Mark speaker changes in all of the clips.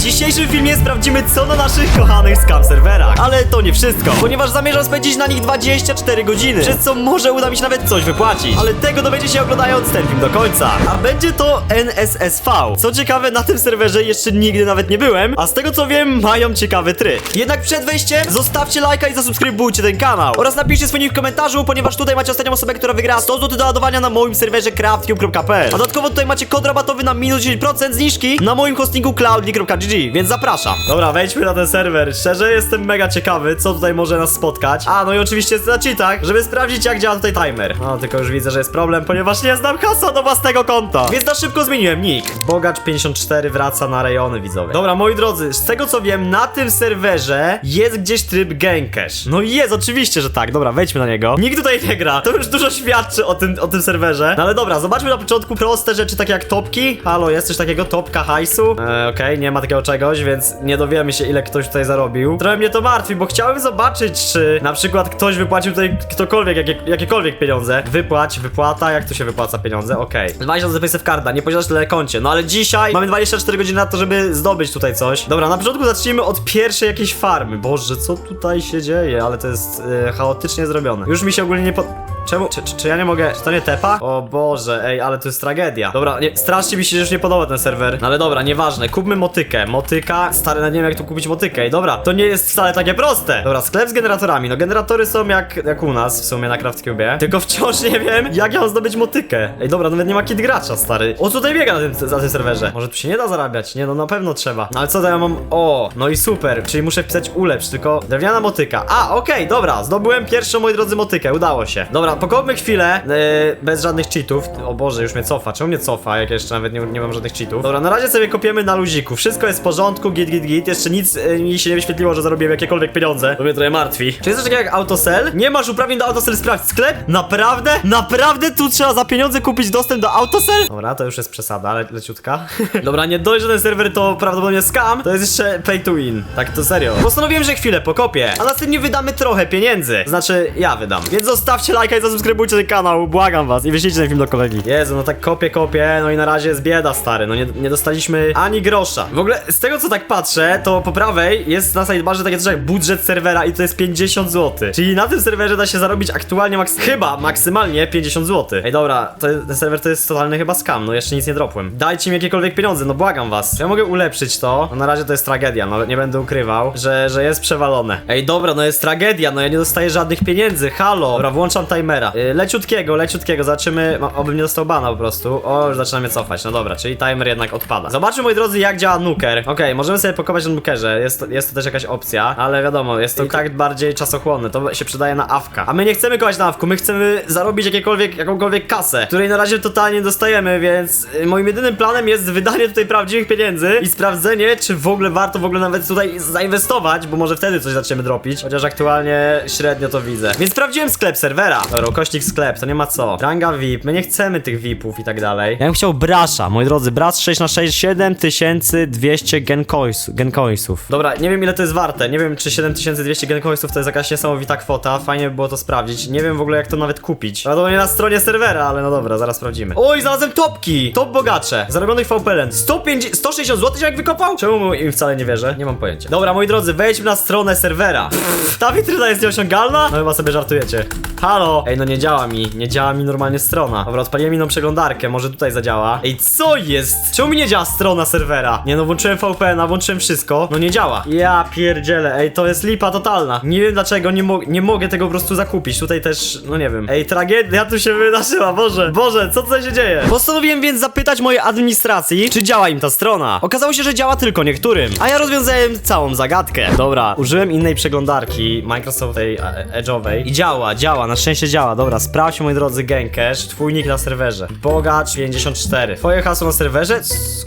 Speaker 1: W dzisiejszym filmie sprawdzimy co na naszych kochanych scam serwerach. Ale to nie wszystko, ponieważ zamierzam spędzić na nich 24 godziny, przez co może uda mi się nawet coś wypłacić. Ale tego dowiecie się oglądając ten film do końca. A będzie to NSSV. Co ciekawe, na tym serwerze jeszcze nigdy nawet nie byłem, a z tego co wiem, mają ciekawy tryb. Jednak przed wejściem zostawcie lajka i zasubskrybujcie ten kanał. Oraz napiszcie swój w komentarzu, ponieważ tutaj macie ostatnią osobę, która wygra 100 zł do ładowania na moim serwerze craftcube.pl. A dodatkowo tutaj macie kod rabatowy na minus 10% zniżki na moim hostingu cloudly.gg, więc zapraszam. Dobra, wejdźmy na ten serwer. Szczerze jestem mega ciekawy, co tutaj może nas spotkać. A, no i oczywiście na cheatach, żeby sprawdzić jak działa tutaj timer. No, tylko już widzę, że jest problem, ponieważ nie znam hasa do własnego konta. Więc na szybko zmieniłem nick. Bogacz54 wraca na rejony widzowie. Dobra, moi drodzy, z tego co wiem, na tym serwerze jest gdzieś tryb Gencash. No jest, oczywiście, że tak. Dobra, wejdźmy na niego. Nikt tutaj nie gra. To już dużo świadczy o tym, o tym serwerze. No ale dobra, zobaczmy na początku proste rzeczy takie jak topki. Halo, jest coś takiego? Topka hajsu? E, Okej, nie ma takiego czegoś, więc nie dowiemy się ile ktoś tutaj zarobił. Trochę mnie to martwi, bo chciałem zobaczyć, czy na przykład ktoś wypłacił tutaj ktokolwiek, jakie, jakiekolwiek pieniądze. Wypłać, wypłata, jak tu się wypłaca pieniądze? Okej. 20 zł w karta, nie posiadasz tyle koncie. No ale dzisiaj mamy 24 godziny na to, żeby zdobyć tutaj coś. Dobra, na początku zacznijmy od pierwszej jakiejś farmy. Boże, co tutaj się dzieje? Ale to jest e, chaotycznie zrobione. Już mi się ogólnie nie pod... Czemu? Czy, czy, czy ja nie mogę? Czy to nie tepa? O Boże, ej, ale to jest tragedia. Dobra, nie, strasznie mi się już nie podoba ten serwer. No ale dobra, nieważne. Kupmy motykę. Motyka, stary, nawet nie wiem jak tu kupić motykę. Ej, dobra, to nie jest wcale takie proste. Dobra, sklep z generatorami. No generatory są jak, jak u nas w sumie na CraftCube. Tylko wciąż nie wiem, jak ja mam zdobyć motykę. Ej, dobra, nawet nie ma kit gracza, stary. O tutaj biega na tym, na tym serwerze? Może tu się nie da zarabiać? Nie, no na pewno trzeba. No ale co to ja mam? O, no i super. Czyli muszę wpisać ulepsz, tylko drewniana motyka. A, okej, dobra, zdobyłem pierwszą, moi drodzy, motykę. Udało się. Dobra, pokopmy chwilę, yy, bez żadnych cheatów. O Boże, już mnie cofa. Czemu mnie cofa, jak jeszcze nawet nie, nie mam żadnych cheatów? Dobra, na razie sobie kopiemy na luziku. Wszystko jest w porządku, git, git, git. Jeszcze nic yy, mi się nie wyświetliło, że zarobiłem jakiekolwiek pieniądze. To mnie trochę martwi. Czy jest coś takiego jak autosell? Nie masz uprawnień do autosell sprawdź sklep? Naprawdę? Naprawdę tu trzeba za pieniądze kupić dostęp do autosell? Dobra, to już jest przesada, leciutka. Dobra, nie dość, że ten serwer to prawdopodobnie scam, to jest jeszcze pay to win. Tak to serio. Postanowiłem, że chwilę pokopię, a następnie wydamy trochę pieniędzy. Znaczy, ja wydam. Więc zostawcie lajka zasubskrybujcie ten kanał, błagam was. I wyślijcie ten film do kolegi. Jezu, no tak kopię, kopię, no i na razie jest bieda, stary. No nie, nie dostaliśmy ani grosza. W ogóle, z tego co tak patrzę, to po prawej jest na sidebarze takie coś jak budżet serwera i to jest 50 zł. Czyli na tym serwerze da się zarobić aktualnie maks chyba maksymalnie 50 zł. Ej, dobra, to, ten serwer to jest totalny chyba scam, no jeszcze nic nie dropłem. Dajcie mi jakiekolwiek pieniądze, no błagam was. Ja mogę ulepszyć to. No na razie to jest tragedia, no nie będę ukrywał, że, że jest przewalone. Ej, dobra, no jest tragedia, no ja nie dostaję żadnych pieniędzy, halo. Dobra, włączam timera. Yy, leciutkiego, leciutkiego, zobaczymy, ma- obym nie dostał bana po prostu. O, już zaczyna mnie cofać, no dobra, czyli timer jednak odpada. Zobaczmy, moi drodzy, jak działa nuker. Okej, możemy sobie pokopać na nukerze, jest to, jest to też jakaś opcja, ale wiadomo, jest to tak bardziej czasochłonne, to się przydaje na awka. A my nie chcemy kopać na awku, my chcemy zarobić jakiekolwiek, jakąkolwiek kasę, której na razie totalnie nie dostajemy, więc y, moim jedynym planem jest wydanie tutaj prawdziwych pieniędzy i sprawdzenie, czy w ogóle warto w ogóle nawet tutaj zainwestować, bo może wtedy coś zaczniemy dropić, chociaż aktualnie średnio to widzę. Więc sprawdziłem sklep serwera. Dobra, ukośnik sklep, to nie ma co. Ranga VIP, my nie chcemy tych VIPów i tak dalej. Ja bym chciał Brasza, moi drodzy, Brass 6 na 6 7200 gencoins, gencoinsów. Dobra, nie wiem ile to jest warte, nie wiem czy 7200 gencoinsów to jest jakaś niesamowita kwota, fajnie by było to sprawdzić. Nie wiem w ogóle jak to nawet kupić. Prawdopodobnie na stronie serwera, ale no dobra, zaraz sprawdzimy. Oj, znalazłem topki! Top bogacze, zarobionych VPN. 150, 160 zł jak wykopał? Czemu im wcale nie wierzę? Nie mam pojęcia. Dobra, moi drodzy, wejdźmy na stronę serwera. Pff, ta witryna jest nieosiągalna? No chyba sobie żartujecie. Halo! Ej, no nie działa mi, nie działa mi normalnie strona. Dobra, odpaliłem inną przeglądarkę, może tutaj zadziała. Ej, co jest? Czemu mi nie działa strona serwera? Nie no, włączyłem VPN-a, włączyłem wszystko. No nie działa. Ja pierdzielę, ej, to jest lipa totalna. Nie wiem dlaczego, nie, mo nie mogę tego po prostu zakupić. Tutaj też, no nie wiem. Ej, tragedia tu się wydarzyła, Boże. Boże, co tutaj się dzieje? Postanowiłem więc zapytać mojej administracji, czy działa im ta strona. Okazało się, że działa tylko niektórym. A ja rozwiązałem całą zagadkę. Dobra, użyłem innej przeglądarki, Microsoftowej, e, Edge'owej. I działa, działa, na szczęście działa. Dobra, sprawdź moi drodzy Gencash, twój nick na serwerze. Bogacz 54. Twoje hasło na serwerze?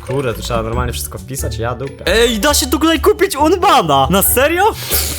Speaker 1: Kurde, to trzeba normalnie wszystko wpisać, ja dupę. Ej, da się tu tutaj kupić Unbana! Na serio?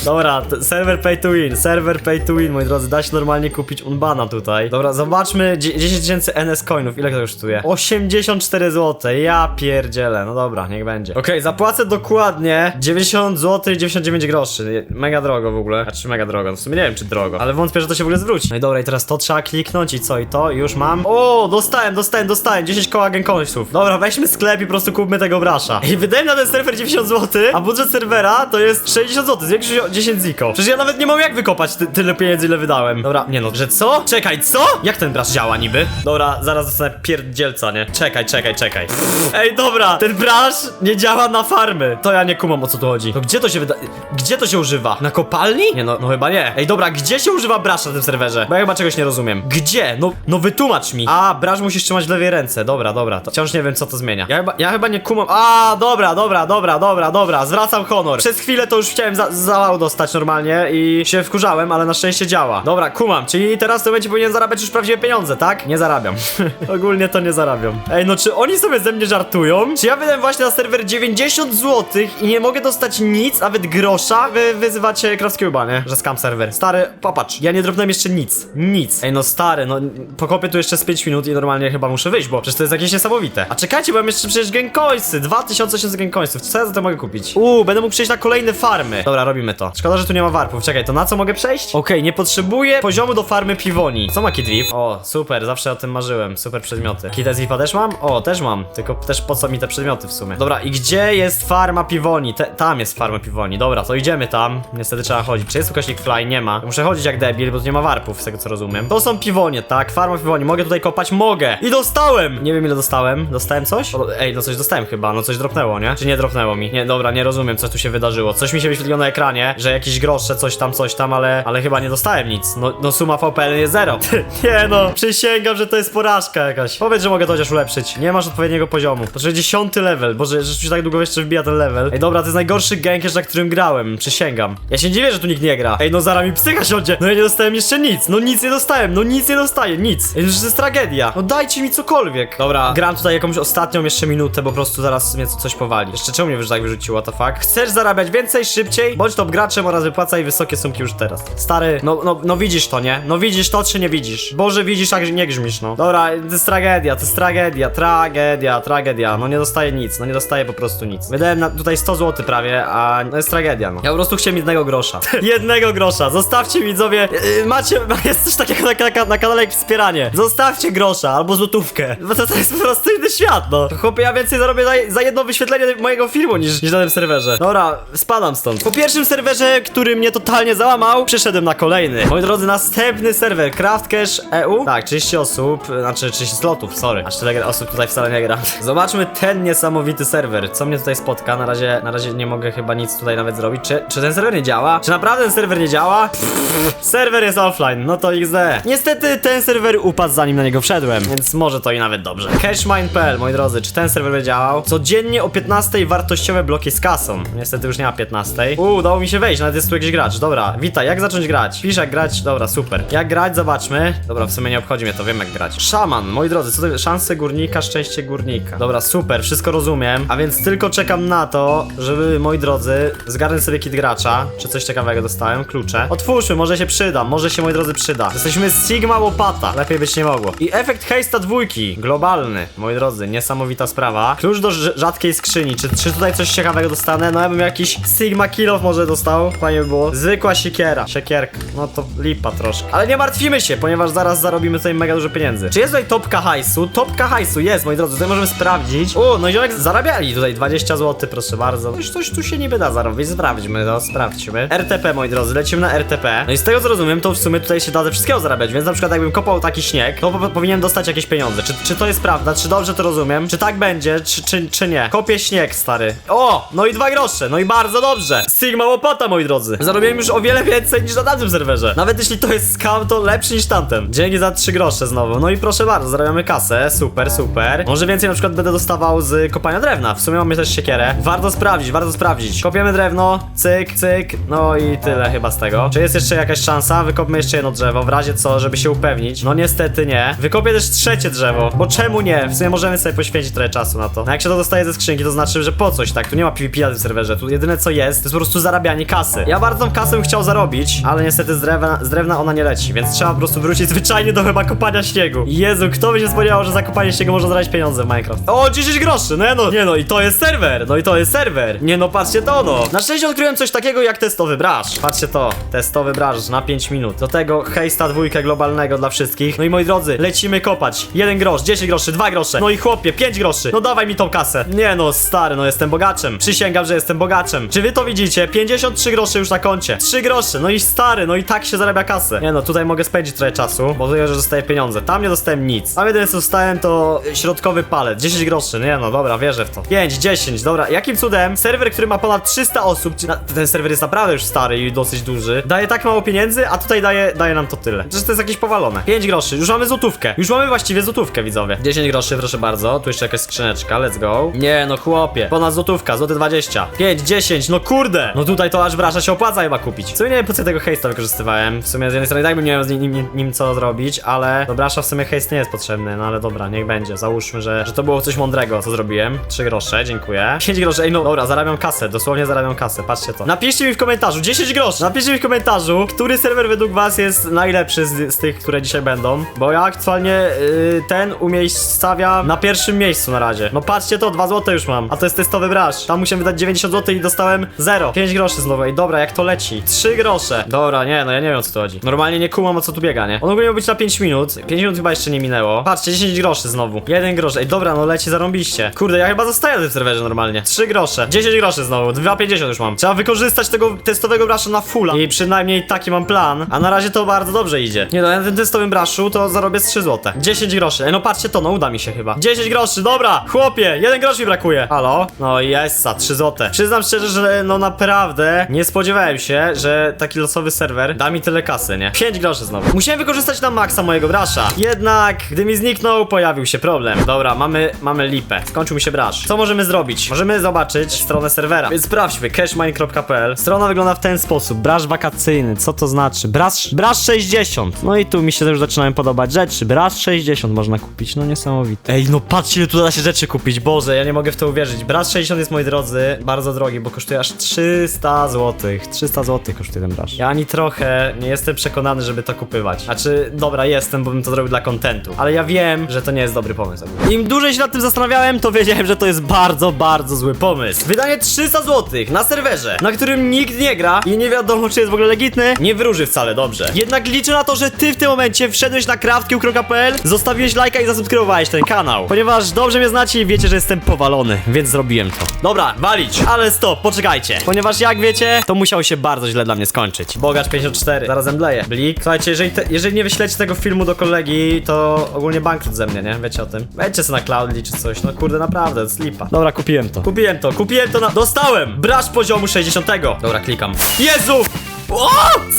Speaker 1: Dobra, serwer pay to win, serwer pay to win, moi drodzy, da się normalnie kupić Unbana tutaj. Dobra, zobaczmy, dzie- 10 tysięcy NS coinów, ile to kosztuje? 84 zł, ja pierdzielę, no dobra, niech będzie. Okej, zapłacę dokładnie 90 zł i 99 groszy, mega drogo w ogóle, znaczy mega drogo, no w sumie nie wiem czy drogo, ale wątpię, że to się w ogóle zwróci. No i dobra, teraz to trzeba kliknąć i co, i to, już mam. O, dostałem, dostałem, dostałem, 10 koła gękońców. Dobra, weźmy sklep i po prostu kupmy tego brasza. I wydałem na ten serwer 90 zł, a budżet serwera to jest 60 zł, zwiększył się o 10 ziko. Przecież ja nawet nie mam jak wykopać ty tyle pieniędzy, ile wydałem. Dobra, nie no, że co? Czekaj, co? Jak ten brasz działa niby? Dobra, zaraz dostanę pierdzielca, nie? Czekaj, czekaj, czekaj. Ej, dobra, ten brasz nie działa na farmy. To ja nie kumam o co tu chodzi. To gdzie to się wyda... Gdzie to się używa? Na kopalni? Nie no, no chyba nie. Ej, dobra, gdzie się używa brasza na tym serwerze? Bo ja chyba czegoś nie rozumiem. Gdzie? No, no wytłumacz mi. A, brasz musisz trzymać w lewej ręce. Dobra, dobra, to wciąż nie wiem co to zmienia. Ja chyba, ja chyba nie kumam. A, dobra, dobra, dobra, dobra, dobra, zwracam honor. Przez chwilę to już chciałem za zawał dostać normalnie i się wkurzałem, ale na szczęście działa. Dobra, kumam, czyli teraz to będzie powinien zarabiać już prawdziwe pieniądze, tak? Nie zarabiam. Ogólnie to nie zarabiam. Ej, no czy oni sobie ze mnie żartują? Czy ja wydałem właśnie na serwer 90 zł i nie mogę dostać nic, nawet grosza? Wy wyzywacie Krawskiego, nie? Że skam serwer. Stary, popatrz, ja nie dropnąłem jeszcze nic. Nic. Ej, no stary, no pokopię tu jeszcze z 5 minut i normalnie chyba muszę wyjść, bo przecież to jest jakieś niesamowite. A czekajcie, bo mam jeszcze przecież genkońsy. 2800 genkońców. Co ja za to mogę kupić? Uuu, będę mógł przejść na kolejne farmy. Dobra, robimy to. Szkoda, że tu nie ma warpów. Czekaj, to na co mogę przejść? Okej, nie potrzebuję poziomu do farmy piwoni. Co ma Kid VIP? O, super, zawsze o tym marzyłem. Super przedmioty. Kid VIP też mam? O, też mam. Tylko też po co mi te przedmioty w sumie? Dobra, i gdzie jest farma piwoni? Te, tam jest farma piwoni. Dobra, to idziemy tam. Niestety trzeba chodzić. Czy jest ukośnik fly? Nie ma. Muszę chodzić jak debil, bo tu nie ma warpów, z tego co rozumiem. To są piwonie, tak? Farma piwoni. Mogę tutaj kopać? Mogę. I dostałem! Nie wiem ile dostałem. Dostałem coś? O, ej, no coś dostałem chyba. No coś dropnęło, nie? Czy nie dropnęło mi? Nie, dobra, nie rozumiem, co tu się wydarzyło. Coś mi się wyświetliło na ekranie, że jakieś grosze, coś tam, coś tam, ale, ale chyba nie dostałem nic. No, no suma VPN jest zero. nie no, przysięgam, że to jest porażka jakaś. Powiedz, że mogę to chociaż ulepszyć. Nie masz odpowiedniego poziomu. To 60 level. Boże, że się tak długo jeszcze wbija ten level. Ej, dobra, to jest najgorszy gank, jeszcze na którym grałem. Przysięgam. Ja się dziwię, że tu nikt nie gra. Ej, no zaraz mi psycha siądzie. No ja nie dostałem jeszcze nic. No nic nie dostałem. No nic nie dostaję. Nic. To jest tragedia. No dajcie mi cokolwiek. Dobra, gram tutaj jakąś ostatnią jeszcze minutę, bo po prostu zaraz mnie coś powali. Jeszcze czemu mnie tak wyrzuciło, what the fuck? Chcesz zarabiać więcej, szybciej? Bądź top graczem oraz wypłacaj wysokie sumki już teraz. Stary, no, no, no widzisz to, nie? No widzisz to, czy nie widzisz? Boże, widzisz, jak nie grzmisz, no. Dobra, to jest tragedia, to jest tragedia, tragedia, tragedia. No nie dostaję nic, no nie dostaję po prostu nic. Wydałem na, tutaj 100 zł prawie, a no jest tragedia, no. Ja po prostu chciałem jednego grosza. jednego grosza. Zostawcie widzowie, yy, macie, jest coś takiego na, na, na kanale jak wspieranie. Zostawcie grosza albo złotówkę. Bo to, to jest po prostu inny świat, no. Chłopie, ja więcej zarobię za, za jedno wyświetlenie mojego filmu niż, niż na tym serwerze. Dobra, spadam stąd. Po pierwszym serwerze, który mnie totalnie załamał, przeszedłem na kolejny. Moi drodzy, następny serwer, Craft Cash EU. Tak, 30 osób, znaczy 30 slotów, sorry. Aż tyle osób tutaj wcale nie gra. Zobaczmy ten niesamowity serwer. Co mnie tutaj spotka? Na razie, na razie nie mogę chyba nic tutaj nawet zrobić. Czy, czy ten serwer nie działa? Czy naprawdę ten serwer nie działa? Pff, serwer jest offline, no to XD. Niestety ten serwer upadł zanim na niego wszedłem, więc może to i nawet dobrze. Cashmine.pl, moi drodzy, czy ten serwer będzie działał? Codziennie o 15 wartościowe bloki z kasą. Niestety już nie ma 15. Uuu, udało mi się wejść, nawet jest tu jakiś gracz. Dobra, witaj, jak zacząć grać? Pisz jak grać, dobra, super. Jak grać, zobaczmy. Dobra, w sumie nie obchodzi mnie to, wiem jak grać. Szaman, moi drodzy, co to szanse górnika, szczęście górnika. Dobra, super, wszystko rozumiem. A więc tylko czekam na to, żeby, moi drodzy, zgarnąć sobie kit gracza. Czy coś ciekawego dostałem? Klucze. Otwórzmy, może się przyda, może się, moi drodzy, przyda. Jesteśmy Sigma Łopata, lepiej być nie mogło. I efekt hejsta dwójki, globalny, moi drodzy, niesamowita sprawa. Klucz do rz- rzadkiej skrzyni, czy, czy tutaj coś ciekawego dostanę? No ja bym jakiś Sigma Kill może dostał, fajnie by było. Zwykła siekiera, siekierka, no to lipa troszkę. Ale nie martwimy się, ponieważ zaraz zarobimy tutaj mega dużo pieniędzy. Czy jest tutaj topka hajsu? Topka hajsu jest, moi drodzy, tutaj możemy sprawdzić. O, no ziomek zarabiali tutaj 20 zł, proszę bardzo. Coś, coś tu się niby da zarobić, sprawdźmy to, sprawdźmy. RTP, moi drodzy, lecimy na RTP. No i z tego co rozumiem, to w sumie tutaj się da wszystkiego zarabiać, więc na przykład jakbym kopał taki śnieg, to po powinien dostać jakieś pieniądze. Czy, czy to jest prawda? Czy dobrze to rozumiem? Czy tak będzie? Czy, czy, czy nie? Kopię śnieg, stary. O, no i dwa grosze, no i bardzo dobrze. Sigma łopata, moi drodzy. Zarobiłem już o wiele więcej niż na tamtym serwerze. Nawet jeśli to jest scam, to lepszy niż tamten. Dzięki za trzy grosze znowu. No i proszę bardzo, zarabiamy kasę. Super, super. Może więcej na przykład będę dostawał z kopania drewna. W sumie mamy też siekierę. Warto sprawdzić, warto sprawdzić. Kopiemy drewno, cyk, cyk. No i tyle chyba z tego. Czy jest jeszcze jakaś szansa? Wykopmy jeszcze jedno drzewo, w razie co, żeby się upewnić. No niestety nie. Wykopię też trzecie drzewo, bo czemu nie? W sumie możemy sobie poświęcić trochę czasu na to. No jak się to dostaje ze skrzynki, to znaczy, że po coś, tak? Tu nie ma PvP na tym serwerze. Tu jedyne co jest, to jest po prostu zarabianie kasy. Ja bardzo kasę chciał zarobić, ale niestety z drewna, z drewna ona nie leci, więc trzeba po prostu wrócić zwyczajnie do chyba kopania śniegu. Jezu, kto by się spodziewał, że za kopanie śniegu można zarabiać pieniądze w Minecraft? O, 10 groszy, no nie no, nie no, i to jest serwer, no i to jest serwer. Nie no, patrzcie to no. Na szczęście odkryłem coś takiego jak testowy brasz. Patrzcie to, testowy brasz na 5 minut. Do tego hejsta dwójkę globalnego dla wszystkich. No i moi drodzy, lecimy kopać. Jeden grosz, 10 groszy, dwa grosze. No i chłopie, 5 groszy. No dawaj mi tą kasę. Nie no, stary, no jestem bogaczem. Przysięgam, że jestem bogaczem. Czy wy to widzicie? 53 grosze już na koncie. 3 grosze, no i stary, no i tak się zarabia kasę. Nie no, tutaj mogę spędzić trochę czasu, bo tutaj, że dostaję pieniądze. Tam nie dostałem nic. A jedyne co dostałem to środkowy palet. 10 groszy, nie no, dobra, wierzę w to. 5, 10, dobra. Jakim cudem serwer, który ma ponad 300 osób, ten serwer jest naprawdę już stary i dosyć duży, daje tak mało pieniędzy, a tutaj daje, daje nam to tyle. Przecież to jest jakieś powalone. 5 groszy, już mamy złotówkę. Już mamy właściwie złotówkę, widzowie. 10 groszy, proszę bardzo. Tu jeszcze jakaś skrzyneczka, let's go. Nie no, chłopie. Ponad złotówka, złoty 20. 5, 10, no kurde. No tutaj to aż brasza się opłaca chyba kupić. W sumie nie wiem po co tego hejsta wykorzystywałem. W sumie z jednej strony tak bym nie miał z nim, nim, nim co zrobić, ale do brasza w sumie hejst nie jest potrzebny, no ale dobra, niech będzie. Załóżmy, że, że to było coś mądrego, co zrobiłem. 3 grosze, dziękuję. 5 groszy, ej no dobra, zarabiam kasę, dosłownie zarabiam kasę, patrzcie to. Napiszcie mi w komentarzu, 10 groszy. Napiszcie mi w komentarzu, który serwer według was jest najlepszy z, z tych, które dzisiaj będą, bo ja aktualnie y, ten umiejscawiam na pierwszym miejscu na razie. No patrzcie to, 2 złote już mam, a to jest testowy brasz. Tam musiałem wydać 90 zł i dostałem 0. 5 groszy znowu, ej dobra, jak to leci? 3 grosze. Dobra, nie, no ja nie wiem o co tu chodzi. Normalnie nie kumam o co tu biega, nie? On ogólnie miał być na 5 minut, 5 minut chyba jeszcze nie minęło. Patrzcie, 10 groszy znowu. 1 grosz, ej dobra, no leci zarąbiście. Kurde, ja chyba zostaję na tym serwerze normalnie. 3 grosze, 10 groszy znowu, 2,50 już mam. Trzeba wykorzystać tego testowego brasza na fulla. I przynajmniej taki mam plan. A na razie to bardzo dobrze idzie. Nie no, na tym testowym braszu to zarobię z 3 zł. 10 groszy, ej no patrzcie to, no uda mi się chyba. 10 groszy, dobra, chłopie, 1 grosz mi brakuje. Halo? No jessa, 3 zł. Przyznam szczerze, że no naprawdę nie spodziewałem się, że taki losowy serwer da mi tyle kasy, nie? 5 groszy znowu. Musiałem wykorzystać na maksa mojego brasza. Jednak, gdy mi zniknął, pojawił się problem. Dobra, mamy, mamy lipę. Skończył mi się brasz. Co możemy zrobić? Możemy zobaczyć stronę serwera. Więc sprawdźmy, cashmine.pl. Strona wygląda w ten sposób. Brasz wakacyjny, co to znaczy? Brasz, brasz 60. No i tu mi się też zaczynają podobać rzeczy. Brasz 60 można kupić, no niesamowite. Ej, no patrzcie, ile tu da się rzeczy kupić. Boże, ja nie mogę w to uwierzyć. Brasz 60 jest, moi drodzy, bardzo drogi, bo kosztuje aż 300 zł. 300 zł kosztuje ten brasz. Ja ani trochę nie jestem przekonany, żeby to kupywać. Znaczy, dobra, jestem, bo bym to zrobił dla kontentu. Ale ja wiem, że to nie jest dobry pomysł. Im dłużej się nad tym zastanawiałem, to wiedziałem, że to jest bardzo, bardzo zły pomysł. Wydanie 300 zł na serwerze, na którym nikt nie gra i nie wiadomo, czy jest w ogóle legitny, nie wróży wcale dobrze. Jednak liczę na to, że ty w tym momencie wszedłeś na craftkill.pl, zostawiłeś lajka i zasubskrybowałeś ten kanał. Ponieważ dobrze mnie znacie i wiecie, że jestem powalony, więc zrobiłem to. Dobra, walić. Ale stop, poczekajcie. Ponieważ jak wiecie, to musiało się bardzo źle dla mnie skończyć. Bogacz 54, zaraz zemdleję. Blik. Słuchajcie, jeżeli, te, jeżeli nie wyślecie tego filmu do kolegi, to ogólnie bankrut ze mnie, nie? Wiecie o tym. Wejdźcie sobie na Cloudly czy coś, no kurde, naprawdę, slipa. Dobra, kupiłem to. Kupiłem to, kupiłem to na... Dostałem! Brasz poziomu 60. Dobra, klikam. Jezu! O!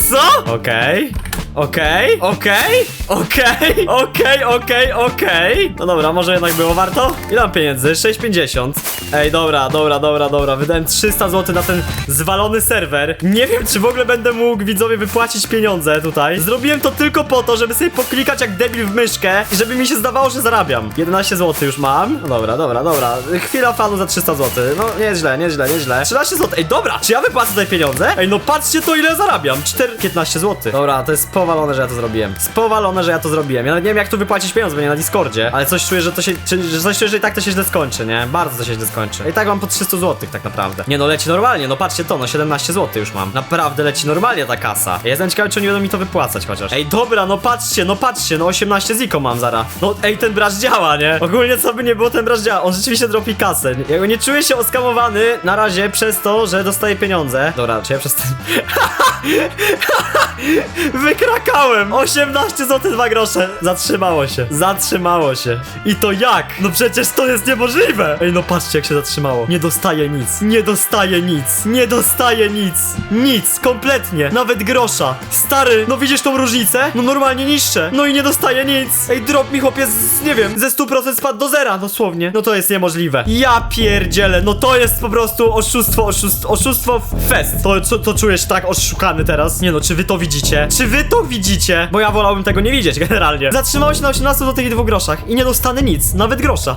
Speaker 1: Co? Okej. Okej, okej, okej, okej, okej, okej. No dobra, może jednak było warto? Ile mam pieniędzy? 6,50. Ej, dobra, dobra, dobra, dobra. Wydałem 300 zł na ten zwalony serwer. Nie wiem, czy w ogóle będę mógł widzowie wypłacić pieniądze tutaj. Zrobiłem to tylko po to, żeby sobie poklikać jak debil w myszkę i żeby mi się zdawało, że zarabiam. 11 zł już mam. No dobra, dobra, dobra. Chwila fanu za 300 zł. No, nieźle, nieźle, nieźle. 13 zł. Ej, dobra, czy ja wypłacę tutaj pieniądze? Ej, no patrzcie to, ile zarabiam. 4, 15 zł. Dobra, to jest powalone, że ja to zrobiłem. Spowalone, że ja to zrobiłem. Ja nawet nie wiem, jak tu wypłacić pieniądze, będzie na Discordzie, ale coś czuję, że to się, czy, że coś czuję, że i tak to się źle skończy, nie? Bardzo to się źle skończy. I tak mam po 300 zł tak naprawdę. Nie no, leci normalnie, no patrzcie to, no 17 zł już mam. Naprawdę leci normalnie ta kasa. Ja jestem ciekawy, czy oni będą mi to wypłacać chociaż. Ej, dobra, no patrzcie, no patrzcie, no 18 ziko mam zara. No ej, ten brasz działa, nie? Ogólnie co by nie było, ten brasz działa. On rzeczywiście dropi kasę. Ja nie czuję się oskamowany na razie przez to, że dostaję pieniądze. Dobra, czy ja przez ten... Wykrakałem! 18 zł 2 grosze. Zatrzymało się. Zatrzymało się. I to jak? No przecież to jest niemożliwe! Ej, no patrzcie jak się zatrzymało. Nie dostaje nic. Nie dostaje nic. Nie dostaje nic. Nic. Kompletnie. Nawet grosza. Stary, no widzisz tą różnicę? No normalnie niższe. No i nie dostaje nic. Ej, drop mi chłopie z, nie wiem, ze 100% spadł do zera, dosłownie. No to jest niemożliwe. Ja pierdzielę. No to jest po prostu oszustwo, oszust, oszustwo w fest. To, to, to czujesz tak oszukany teraz. Nie no, czy wy to widzicie? Czy wy to widzicie? Bo ja wolałbym tego nie widzieć generalnie. Zatrzymało się na 18 do tych dwóch groszach i nie dostanę nic, nawet grosza.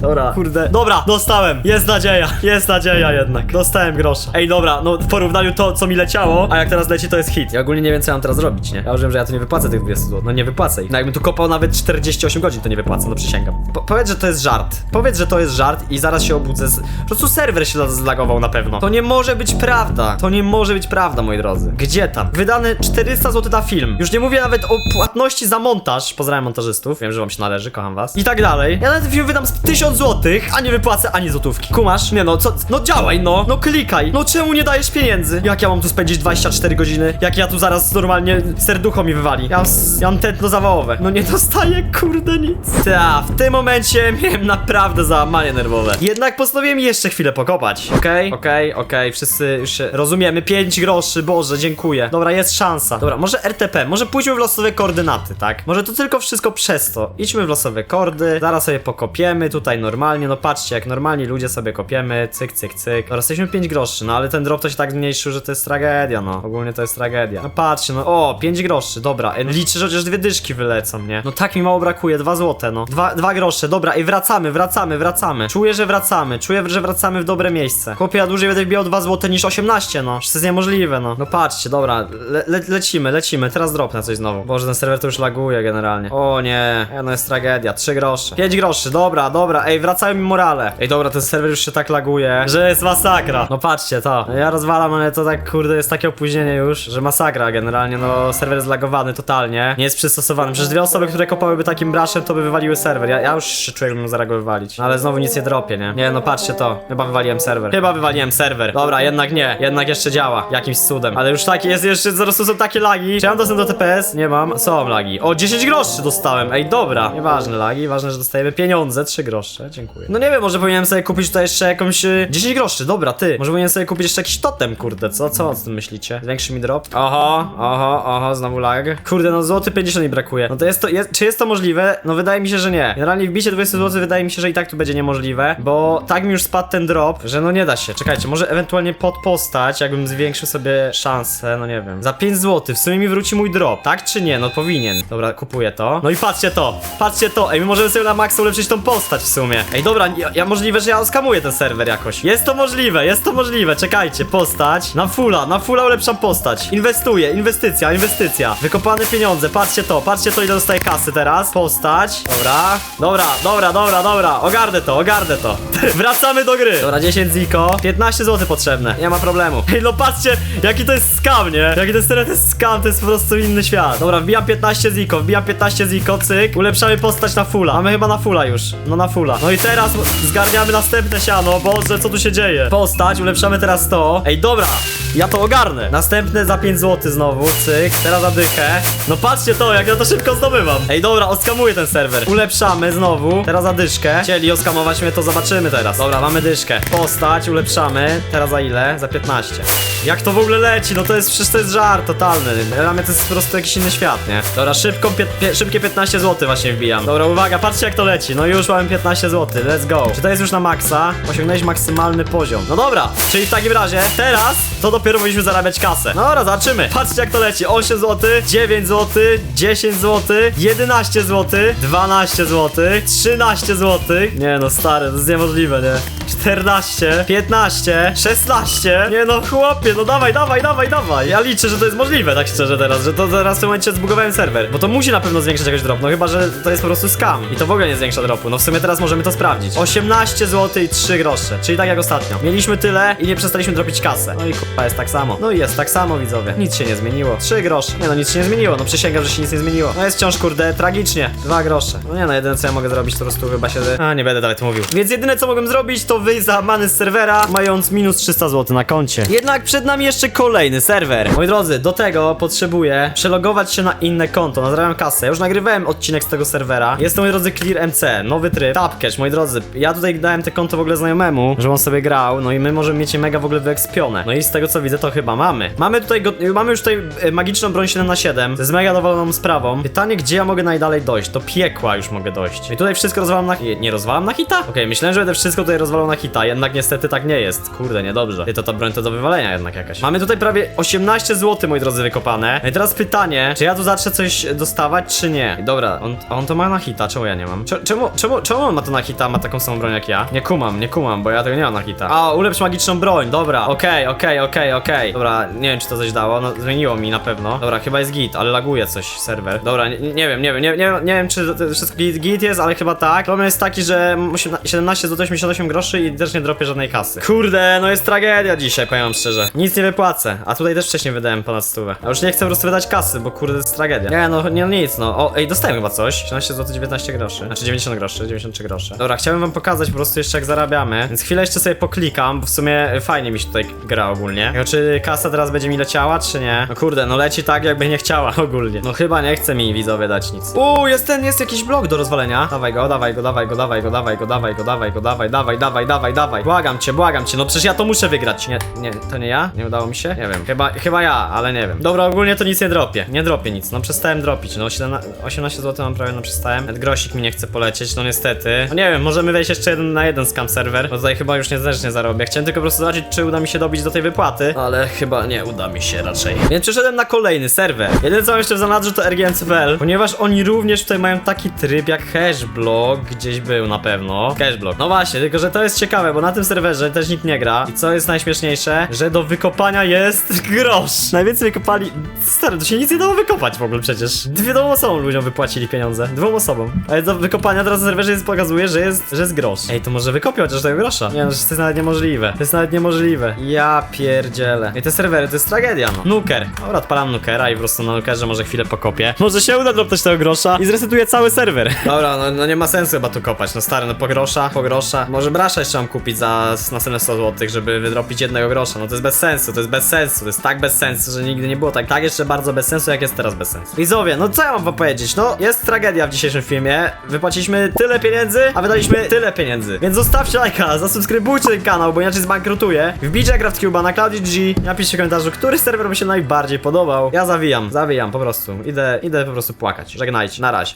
Speaker 1: Dobra, kurde. Dobra, dostałem. Jest nadzieja. Jest nadzieja jednak. Dostałem grosza. Ej, dobra, no w porównaniu to, co mi leciało, a jak teraz leci, to jest hit. Ja ogólnie nie wiem, co ja mam teraz robić, nie? Ja użyłem, że ja tu nie wypłacę tych 20 zł. No nie wypłacę ich. No jakbym tu kopał nawet 48 godzin, to nie wypłacę, no przysięgam. Po powiedz, że to jest żart. Powiedz, że to jest żart i zaraz się obudzę z... Po prostu serwer się zlagował na pewno. To nie może być prawda. To nie może być prawda, moi drodzy. Gdzie tam? Wydane 400 zł na film. Już nie mówię nawet o płatności za montaż. Pozdrawiam montażystów, wiem, że wam się należy, kocham was. I tak dalej. Ja na ten film wydam z 1000 złotych, a nie wypłacę ani złotówki. Kumasz? Nie no, co? No działaj, no. No klikaj. No czemu nie dajesz pieniędzy? Jak ja mam tu spędzić 24 godziny? Jak ja tu zaraz normalnie serducho mi wywali? Ja, ja mam tętno zawałowe. No nie dostaję, kurde, nic. Ta, w tym momencie miałem naprawdę załamanie nerwowe. Jednak postanowiłem jeszcze chwilę pokopać. Okej, okej, okej, wszyscy już rozumiemy. 5 groszy, Boże, dziękuję. Dobra, jest szansa. Dobra, może RTP, może pójdźmy w losowe koordynaty, tak? Może to tylko wszystko przez to. Idźmy w losowe kordy, zaraz sobie pokopiemy tutaj normalnie. No patrzcie, jak normalni ludzie sobie kopiemy, cyk, cyk, cyk. Dobra, jesteśmy 5 groszy, no ale ten drop to się tak zmniejszył, że to jest tragedia, no. Ogólnie to jest tragedia. No patrzcie, no o, 5 groszy, dobra. E, Liczę, że chociaż dwie dyszki wylecą, nie? No tak mi mało brakuje, 2 złote, no. 2, dwa grosze, dobra, i wracamy, wracamy, wracamy. Czuję, że wracamy, czuję, że wracamy w dobre miejsce. Chłopie, ja dłużej będę wbijał 2 złote niż 18, no. Przecież to jest niemożliwe, no. No patrzcie, dobra, le, le, lecimy, lecimy. Teraz dropnę coś znowu. Boże, ten serwer to już laguje generalnie. O nie, no jest tragedia, 3 grosze. 5 groszy, dobra, dobra, ej, wracają mi morale. Ej, dobra, ten serwer już się tak laguje, że jest masakra. No patrzcie, to. Ja rozwalam, ale to tak, kurde, jest takie opóźnienie już, że masakra generalnie, no serwer jest zlagowany totalnie. Nie jest przystosowany. Przecież dwie osoby, które kopałyby takim braszem, to by wywaliły serwer. Ja, ja już się czuję, jakbym zaraz go wywalić. No ale znowu nic nie dropię, nie? Nie, no patrzcie to. Chyba wywaliłem serwer. Chyba wywaliłem serwer. Dobra, jednak nie. Jednak jeszcze działa. Jakimś cudem. Ale już takie jest, jeszcze prostu są takie lagi. Czy mam dostęp do TPS? Nie mam. Są lagi. O, 10 groszy dostałem. Ej, dobra. Nieważne lagi, ważne, że dostajemy pieniądze. 3 grosze. Dziękuję. No nie wiem, może powinienem sobie kupić tutaj jeszcze jakąś... y, 10 groszy, dobra, ty. Może powinienem sobie kupić jeszcze jakiś totem, kurde. Co, co o tym myślicie? Zwiększy mi drop? Oho, oho, oho, znowu lag. Kurde, no złoty 50 mi brakuje. No to jest to, jest, czy jest to możliwe? No wydaje mi się, że nie. Generalnie wbicie 20 zł wydaje mi się, że i tak tu będzie niemożliwe, bo tak mi już spadł ten drop, że no nie da się. Czekajcie, może ewentualnie pod postać, jakbym zwiększył sobie szansę, no nie wiem. Za 5 zł w sumie mi wróci mój drop, tak czy nie? No powinien. Dobra, kupuję to. No i patrzcie to, patrzcie to. Ej, my możemy sobie na maksa ulepszyć tą postać w sumie. Ej, dobra, ja, ja możliwe, że ja oskamuję ten serwer jakoś. Jest to możliwe, jest to możliwe. Czekajcie, postać. Na fulla, na fulla ulepszam postać. Inwestuję, inwestycja, inwestycja. Wykopane pieniądze, patrzcie to, patrzcie to ile dostaję kasy teraz. Postać. Dobra, dobra, dobra, dobra, dobra. Ogarnę to, ogarnę to. Wracamy do gry. Dobra, 10 ziko. 15 zł potrzebne. Nie ma problemu. Ej, no patrzcie, jaki to jest skam, nie? Jaki to jest teraz jest skam, to jest po prostu inny świat. Dobra, wbijam 15 ziko, wbijam 15 ziko, cyk. Ulepszamy postać na fulla. Mamy chyba na fulla już. No na fulla. No i teraz zgarniamy następne siano. Boże, co tu się dzieje? Postać, ulepszamy teraz to. Ej, dobra. Ja to ogarnę. Następne za 5 zł znowu, cyk. Teraz za dychę. No patrzcie to, jak ja to szybko zdobywam. Ej, dobra, oskamuję ten serwer. Ulepszamy znowu. Teraz za dyszkę. Chcieli oskamować mnie, to zobaczymy teraz. Dobra, mamy dyszkę. Postać, ulepszamy. Teraz za ile? Za 15. Jak to w ogóle leci? No to jest, przecież to jest żart totalny. Dla mnie to jest po prostu jakiś inny świat, nie? Dobra, szybko, pie, pie, szybkie 15 zł właśnie wbijam. Dobra, uwaga, patrzcie jak to leci. No już mamy 15 zł, let's go. Czy to jest już na maksa? Osiągnąłeś maksymalny poziom. No dobra, czyli w takim razie teraz to dopiero powinniśmy zarabiać kasę. No dobra, zobaczymy. Patrzcie jak to leci. 8 zł, 9 zł, 10 zł, 11 zł, 12 zł, 13 zł. Nie no, stary, to jest niemożliwe, nie? 14, 15, 16. Nie no, chłopie, no dawaj, dawaj, dawaj, dawaj. Ja liczę, że to jest możliwe, tak szczerze teraz, że to teraz w tym momencie zbugowałem serwer. Bo to musi na pewno zwiększyć jakoś drop, no chyba, że to jest po prostu scam. I to w ogóle nie zwiększa dropu. No w sumie teraz możemy to sprawdzić. 18 zł i 3 grosze, czyli tak jak ostatnio. Mieliśmy tyle i nie przestaliśmy dropić kasę. No i kurwa jest tak samo. No i jest tak samo, widzowie. Nic się nie zmieniło. 3 grosze. Nie no, nic się nie zmieniło. No przysięgam, że się nic nie zmieniło. No jest wciąż kurde tragicznie. 2 grosze. No nie no, jedyne co ja mogę zrobić to po prostu chyba się... A, nie będę dalej to mówił. Więc jedyne co mogłem zrobić to wyjść z serwera, mając minus 300 zł na koncie. Jednak przed nami jeszcze kolejny serwer. Moi drodzy, do tego potrzebuję przelogować się na inne konto. Nazdrawiam kasę. Już nagrywałem odcinek z tego serwera. Jest to, moi drodzy, Clear MC. Nowy tryb. Tapcash, moi drodzy. Ja tutaj dałem te konto w ogóle znajomemu, żeby on sobie grał. No i my możemy mieć je mega w ogóle wyekspione. No i z tego co widzę, to chyba mamy. Mamy tutaj, go, mamy już tutaj e, magiczną broń 7 na 7 To jest mega dowoloną sprawą. Pytanie, gdzie ja mogę najdalej dojść? Do piekła już mogę dojść. I tutaj wszystko rozwalam na... Nie, nie rozwalam na hita? Okej, myślałem, że będę wszystko tutaj rozwalał na hita, jednak niestety tak nie jest. Kurde, niedobrze. Ty, to ta broń to do wywalenia jednak jakaś. Mamy tutaj prawie 18 zł, moi drodzy, wykopane. No i teraz pytanie, czy ja tu zacznę coś dostawać, czy nie? Dobra, on, on to ma na hita, czemu ja nie mam? Cze- Czemu, czemu, czemu on ma to na hita, ma taką samą broń jak ja? Nie kumam, nie kumam, bo ja tego nie mam na hita. A, ulepsz magiczną broń, dobra, okej, okej, okej, okej. Dobra, nie wiem, czy to coś dało, no zmieniło mi na pewno. Dobra, chyba jest git, ale laguje coś serwer. Dobra, nie, nie wiem, nie wiem, nie, nie, nie wiem, czy to wszystko git, git jest, ale chyba tak. Problem jest taki, że 17 zł 88 groszy i też nie dropię żadnej kasy. Kurde, no jest tragedia dzisiaj, powiem szczerze. Nic nie wypłacę. A tutaj też wcześniej wydałem ponad stówę. A już nie chcę po prostu wydać kasy, bo kurde, to jest tragedia. Nie, no, nie, no nic, no. O, ej, dostałem chyba coś. 13 zł 19 groszy. Znaczy 90 groszy, 93 grosze. Dobra, chciałem wam pokazać po prostu jeszcze jak zarabiamy. Więc chwilę jeszcze sobie poklikam, bo w sumie fajnie mi się tutaj gra ogólnie. Tylko czy kasa teraz będzie mi leciała, czy nie? No kurde, no leci tak, jakby nie chciała ogólnie. No chyba nie chce mi widzowie dać nic. Uuu, jest ten, jest jakiś blok do rozwalenia. Dawaj go, dawaj go, dawaj go, dawaj go, dawaj go, dawaj go, dawaj go, dawaj, dawaj, dawaj, dawaj, dawaj. Błagam cię, błagam cię, no przecież ja to muszę wygrać. Nie, nie, to nie ja? Nie udało mi się? Nie wiem. Chyba, chyba ja, ale nie wiem. Dobra, ogólnie to nic nie dropię. Nie dropię nic, no przestałem dropić. No 17, 18 zł mam prawie, no przestałem. Nawet grosik mi nie chce polecieć, no niestety. No nie wiem, możemy wejść jeszcze jeden na jeden scam serwer, bo tutaj chyba już niezależnie zarobię. Chciałem tylko po prostu zobaczyć, czy uda mi się dobić do tej wypłaty, ale chyba nie uda mi się raczej. Więc przeszedłem na kolejny serwer. Jedyne co mam jeszcze w zanadrzu to RGMCPL, ponieważ oni również tutaj mają taki tryb jak hashblock, gdzieś był na pewno. Cashblock. No właśnie, tylko że to jest ciekawe, bo na tym serwerze też nikt nie gra. I co jest najśmieszniejsze, że do wykopania jest grosz. Najwięcej wykopali. Stary, to się nic nie dało wykopać w ogóle przecież. Dwóm osobom ludziom wypłacili pieniądze. Dwóm osobom. Ale do wykopania teraz na serwerze jest, pokazuje, że jest, że jest grosz. Ej, to może wykopię chociaż tego grosza. Nie no, to jest nawet niemożliwe. To jest nawet niemożliwe. Ja pierdzielę. Ej, te serwery to jest tragedia, no. Nuker. Dobra, odpalam nukera i po prostu na nukerze może chwilę pokopię. Może się uda dropnąć tego grosza i zresetuję cały serwer. Dobra, no, no nie ma sensu chyba tu kopać. No stary, no po grosza, po grosza. Może brasza jeszcze mam kupić za następne 100 zł, żeby wydropić jednego grosza. No to jest bez sensu, to jest bez sensu. To jest tak bez sensu, że nigdy nie było tak. Tak jeszcze bardzo bez sensu, jak jest teraz bez sensu. Widzowie, no co ja mam wam powiedzieć? No jest tragedia w dzisiejszym filmie. Wypłaciliśmy tyle pieniędzy, a wydaliśmy tyle pieniędzy. Więc zostawcie lajka, zasubskrybujcie ten kanał, bo inaczej zbankrutuję. Wbijcie CraftCube'a na CloudG, napiszcie w komentarzu, który serwer mi się najbardziej podobał. Ja zawijam, zawijam po prostu. Idę, idę po prostu płakać. Żegnajcie, na razie.